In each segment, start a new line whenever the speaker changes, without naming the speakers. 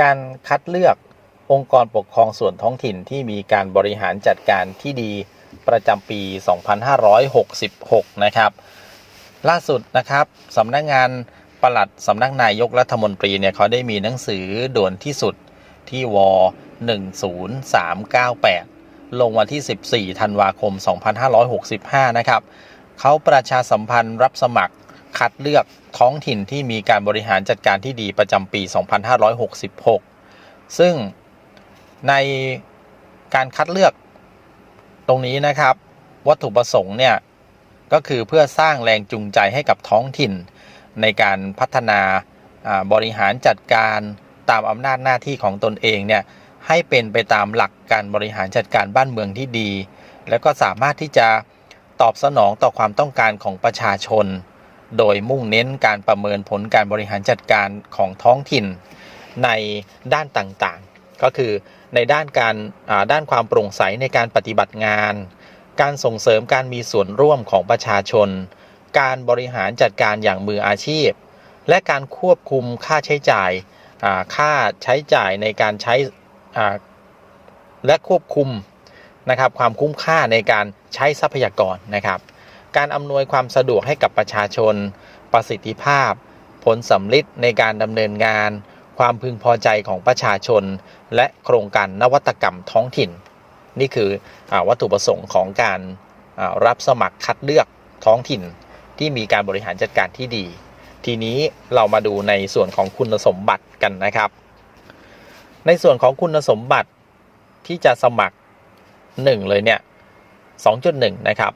การคัดเลือกองค์กรปกครองส่วนท้องถิ่นที่มีการบริหารจัดการที่ดีประจำปี 2566 นะครับ ล่าสุดนะครับสำนักงานปลัดสำนักนายกรัฐมนตรีเนี่ยเขาได้มีหนังสือด่วนที่สุดที่ว 10398 ลงวันที่ 14 ธันวาคม 2565 นะครับ เขาประชาสัมพันธ์รับสมัครคัดเลือก ท้องถิ่นที่มีการบริหารจัดการที่ดีประจำปี 2566 ซึ่งในการคัดเลือกตรงนี้นะครับ วัตถุประสงค์เนี่ย ก็คือเพื่อสร้างแรงจูงใจให้กับท้องถิ่น ในการพัฒนาบริหารจัดการตามอำนาจหน้าที่ของตนเองเนี่ย ให้เป็นไปตามหลักการบริหารจัดการบ้านเมืองที่ดี แล้วก็สามารถที่จะตอบสนองต่อความต้องการของประชาชน โดยมุ่งเน้นการประเมินผลการบริหารจัดการของท้องถิ่นในด้านต่างๆ ก็คือในด้านการด้านความโปร่งใสในการปฏิบัติงาน การส่งเสริมการมีส่วนร่วมของประชาชน การบริหารจัดการอย่างมืออาชีพ และการควบคุมค่าใช้จ่ายค่าใช้จ่ายในการใช้และควบคุมนะครับความคุ้มค่าในการใช้ทรัพยากรนะครับ การอำนวยความสะดวกให้กับประชาชน ประสิทธิภาพ ผลสำลิดในการดำเนินงาน ความพึงพอใจของประชาชน และโครงการนวัตกรรมท้องถิ่น นี่คืออวัตถุประสงค์ของการรับสมัครคัดเลือกท้องถิ่น ที่มีการบริหารจัดการที่ดี ทีนี้เรามาดูในส่วนของคุณสมบัติกันนะครับ ในส่วนของคุณสมบัติที่จะสมัคร 1 เลยเนี่ย2.1 นะครับ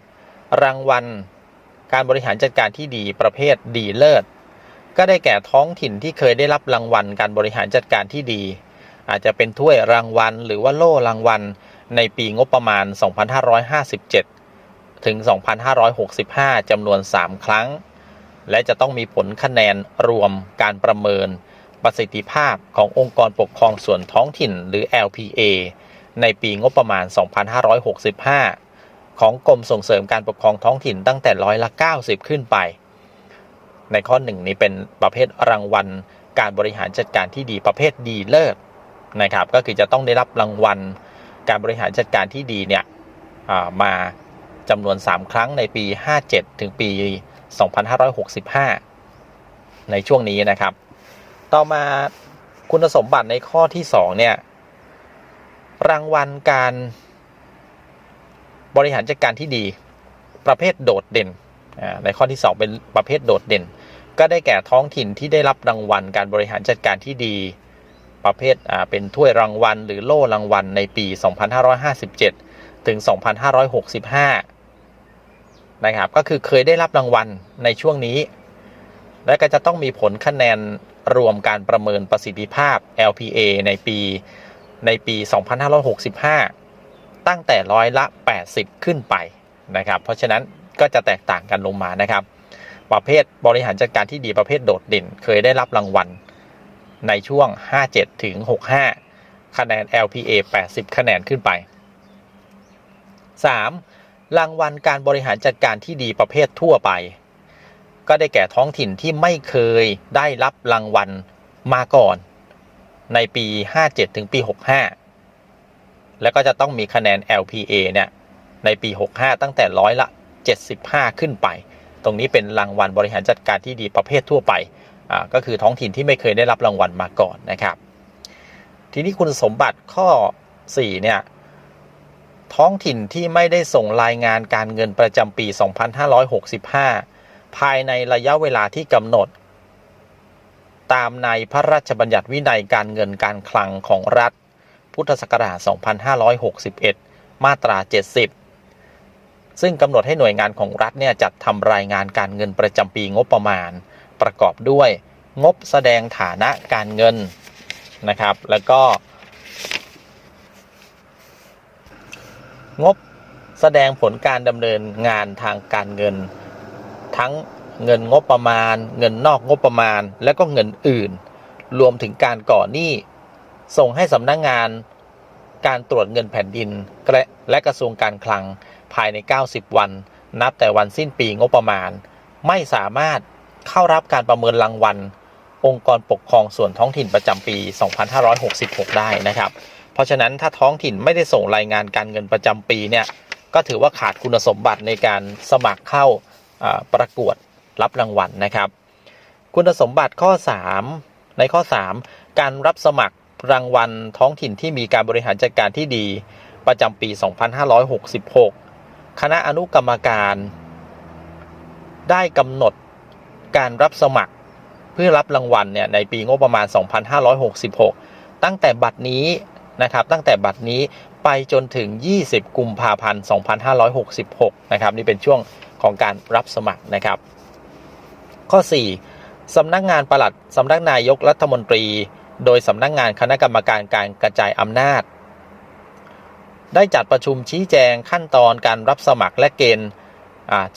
รางวัล การบริหารจัดการที่ดีประเภทดีเลิศ ก็ได้แก่ท้องถิ่นที่เคยได้รับรางวัล การบริหารจัดการที่ดี อาจจะเป็นถ้วยรางวัล หรือว่าโล่รางวัล ในปีงบประมาณ 2557 ถึง 2565 จำนวน 3 ครั้ง และจะต้องมีผลคะแนนรวมการประเมิน ประสิทธิภาพขององค์กรปกครองส่วนท้องถิ่นหรือ LPA ในปีงบประมาณ 2565 ของกรมส่งเสริมการปกครองท้องถิ่นตั้งแต่ร้อยละ 90 ขึ้นไป ในข้อหนึ่งนี้เป็นประเภทรางวัล การบริหารจัดการที่ดีประเภทดีเลิศนะครับ ก็คือจะต้องได้รับรางวัล การบริหารจัดการที่ดีเนี่ยามาจำนวน 3 ครั้งในปี 57 ถึงปี 2565 ในช่วงนี้นะครับ ต่อมาคุณสมบัติในข้อที่ 2 เนี่ย รางวัลการ บริหารจัดการที่ดีประเภทโดดเด่น ในข้อที่ 2 เป็นประเภทโดดเด่น ก็ได้แก่ท้องถิ่นที่ได้รับรางวัล การบริหารจัดการที่ดี ประเภทเป็นถ้วยรางวัล หรือโล่รางวัลในปี 2557 ถึง 2565 นะครับ ก็คือเคยได้รับรางวัลในช่วงนี้ และก็จะต้องมีผลคะแนนรวมการประเมินประสิทธิภาพ LPA ในปีในปี 2565 ตั้งแต่ร้อยละ 80 ขึ้นไปนะครับ เพราะฉะนั้นก็จะแตกต่างกันลงมานะครับ ประเภทบริหารจัดการที่ดีประเภทโดดเด่น เคยได้รับรางวัลในช่วง 57 ถึง 65 คะแนน LPA 80 คะแนนขึ้นไป 3. รางวัลการบริหารจัดการที่ดีประเภททั่วไป ก็ได้แก่ท้องถิ่นที่ไม่เคยได้รับรางวัลมาก่อน ในปี 57 ถึงปี 65 แล้วก็จะต้องมีคะแนน LPA เนี่ยในปี 65 ตั้งแต่ร้อยละ 75 ขึ้นไป ตรงนี้เป็นรางวัลบริหารจัดการที่ดีประเภททั่วไปอ่าก็คือท้องถิ่นที่ไม่เคยได้รับรางวัลมาก่อนนะครับ ทีนี้คุณสมบัติข้อ 4 เนี่ย ท้องถิ่นที่ไม่ได้ส่งรายงานการเงินประจำปี 2565 ภายในระยะเวลาที่กำหนด ตามในพระราชบัญญัติวินัยการเงินการคลังของรัฐ พุทธศักราช 2561 มาตรา 70 ซึ่งกำหนดให้หน่วยงานของรัฐเนี่ยจัดทำรายงานการเงินประจำปีงบประมาณ ประกอบด้วยงบแสดงฐานะการเงินนะครับ แล้วก็ งบแสดงผลการดำเนินงานทางการเงิน ทั้งเงินงบประมาณ เงินนอกงบประมาณ และก็เงินอื่น รวมถึงการก่อหนี้ ส่งให้สำนักงงานการตรวจเงินแผ่นดิน และกระทรวงการคลังภายใน 90 วัน นับแต่วันสิ้นปีงบประมาณ ไม่สามารถเข้ารับการประเมินรางวัล องค์กรปกครองส่วนท้องถิ่นประจำปี 2566 ได้นะครับ เพราะฉะนั้นถ้าท้องถิ่นไม่ได้ส่งรายงานการเงินประจำปีเนี่ยก็ถือว่าขาดคุณสมบัติในการสมัครเข้าอ่าประกวดรับรางวัลนะครับ คุณสมบัติข้อ 3 ในข้อ 3 การรับสมัคร รางวัลท้องถิ่นที่มีการบริหารจัดการที่ดี ประจำปี 2566 คณะอนุกรรมการ ได้กำหนดการรับสมัครเพื่อรับรางวัลเนี่ยในปีงบประมาณ 2566 ตั้งแต่บัดนี้นะครับตั้งแต่บัดนี้ไปจนถึง 20 กุมภาพันธ์ 2566 นะครับนี่เป็นช่วงของการรับสมัครนะครับ ข้อ 4 สำนักงานปลัดสำนักนายกรัฐมนตรี โดยสำนักงานคณะกรรมการการกระจายอำนาจ ได้จัดประชุมชี้แจงขั้นตอนการรับสมัครและเกณฑ์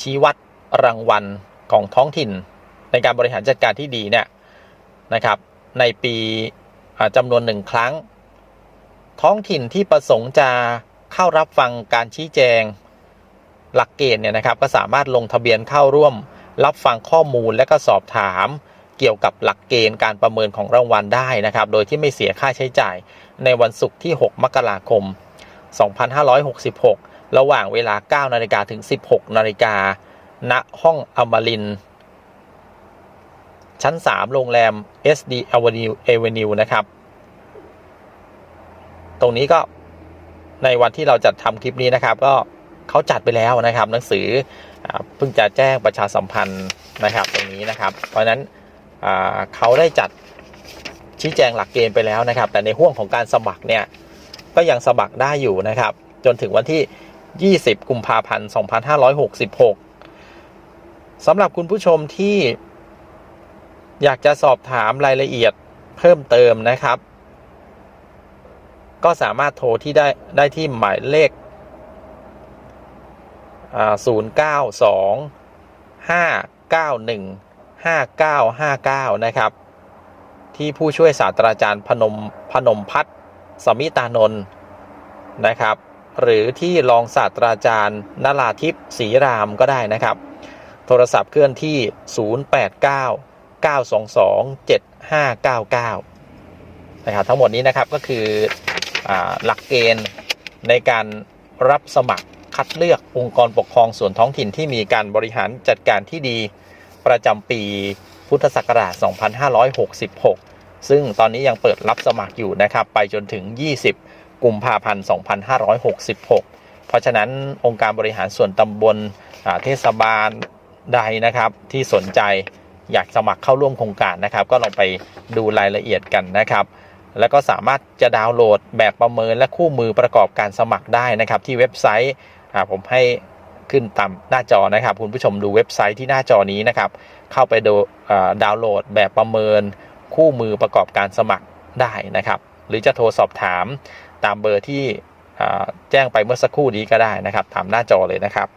ชี้วัดรางวัลของท้องถิ่น ในการบริหารจัดการที่ดีเนี่ยนะครับในปีจำนวนหนึ่งครั้ง ท้องถิ่นที่ประสงค์จะเข้ารับฟังการชี้แจงหลักเกณฑ์เนี่ยนะครับก็สามารถลงทะเบียนเข้าร่วม รับฟังข้อมูลและก็สอบถาม เกี่ยวกับหลักเกณฑ์การประเมินของรางวัลได้นะครับ โดยที่ไม่เสียค่าใช้จ่ายในวันศุกร์ที่ 6 มกราคม 2566 ระหว่างเวลา 9 นาฬิกาถึง 16 นาฬิกา ณ ห้องอมริน ชั้น 3 โรงแรม SD Avenue Avenue นะครับ ตรงนี้ก็ในวันที่เราจัดทำคลิปนี้นะครับ ก็เขาจัดไปแล้วนะครับ หนังสือเพิ่งจะแจ้งประชาสัมพันธ์นะครับ ตรงนี้นะครับ เพราะนั้น เขาได้จัดชี้แจงหลักเกณฑ์ไปแล้วนะครับ แต่ในห่วงของการสมัครเนี่ยก็ยังสมัครได้อยู่นะครับ จนถึงวันที่ 20 กุมภาพันธ์ 2566สำหรับคุณผู้ชมที่อยากจะสอบถามรายละเอียดเพิ่มเติมนะครับ ก็สามารถโทรที่ได้ได้ที่หมายเลขศูน ย์เก้าสองห้าเก้าหนึ่งห้าเก้าห้าเก้านะครับ ที่ผู้ช่วยศาสตราจารย์พนมพนมพัฒน์สมิตานนท์นะครับ หรือที่รองศาสตราจารย์นราทิพย์ศรีรามก็ได้นะครับ โทรศัพท์เคลื่อนที่ 089 922 7599 นะครับ ทั้งหมดนี้นะครับก็คืออหลักเกณฑ์ในการรับสมัครคัดเลือกองค์กรปกครองส่วนท้องถิ่นที่มีการบริหารจัดการที่ดี ประจำปีพุทธศักราช 2566 ซึ่งตอนนี้ยังเปิดรับสมัครอยู่นะครับไปจนถึง 20 กุมภาพันธ์ 2566 เพราะฉะนั้นองค์การบริหารส่วนตำบลเทศบาลใดนะครับ ที่สนใจอยากสมัครเข้าร่วมโครงการนะครับ ก็ลองไปดูรายละเอียดกันนะครับ แล้วก็สามารถจะดาวน์โหลดแบบประเมินและคู่มือประกอบการสมัครได้นะครับ ที่เว็บไซต์ผมให้ ขึ้นตามหน้าจอนะครับ คุณผู้ชมดูเว็บไซต์ที่หน้าจอนี้นะครับ เข้าไปดูอ่าดาวน์โหลดแบบประเมินคู่มือประกอบการสมัครได้นะครับ หรือจะโทรสอบถามตามเบอร์ที่แจ้งไปเมื่อสักครู่นี้ก็ได้นะครับ ตามหน้าจอเลยนะครับ